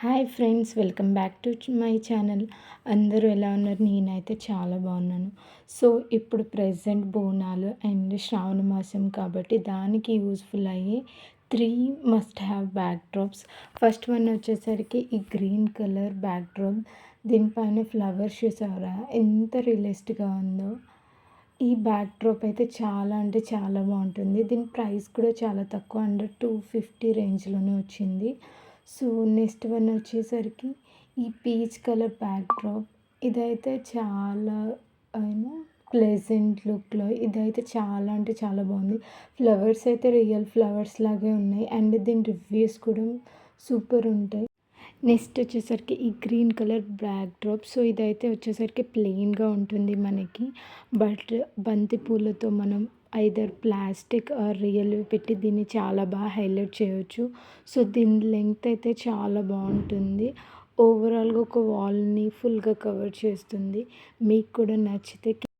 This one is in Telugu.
Hi friends welcome back to my channel. అందరూ ఎలా ఉన్నారు? నేనైతే చాలా బాగున్నాను. సో ఇప్పుడు ప్రజెంట్ బోనాలు అండ్ శ్రావణ మాసం కాబట్టి దానికి యూస్ఫుల్ అయ్యే three must have backdrops first one వచ్చేసరికి ఈ గ్రీన్ కలర్ బ్యాక్ డ్రాప్ దీనిపైన ఫ్లవర్స్ చూసారా? ఎంత రియలిస్ట్గా ఉందో. ఈ బ్యాక్ డ్రాప్ అయితే చాలా అంటే చాలా బాగుంటుంది. దీని ప్రైస్ కూడా చాలా తక్కువ అండర్ టూ ఫిఫ్టీ రేంజ్లోనే వచ్చింది. సో నెక్స్ట్ వన్ వచ్చేసరికి ఈ పీచ్ కలర్ బ్యాక్ డ్రాప్ ఇదైతే చాలా అయినా ప్లెజెంట్ లుక్లో ఇదైతే చాలా అంటే చాలా బాగుంది. ఫ్లవర్స్ అయితే రియల్ ఫ్లవర్స్ లాగే ఉన్నాయి. అండ్ దీని రివ్యూస్ కూడా సూపర్ ఉంటాయి. నెక్స్ట్ వచ్చేసరికి ఈ green colour black drop. So ఇదైతే వచ్చేసరికి ప్లెయిన్గా ఉంటుంది మనకి. బట్ బంతి పూలతో మనం ఐదర్ ప్లాస్టిక్ ఆర్ రియల్ పెట్టి దీన్ని చాలా బాగా హైలైట్ చేయవచ్చు సో దీని లెంగ్త్ అయితే చాలా బాగుంటుంది. ఓవరాల్గా ఒక వాల్ని ఫుల్గా కవర్ చేస్తుంది. మీకు కూడా నచ్చితే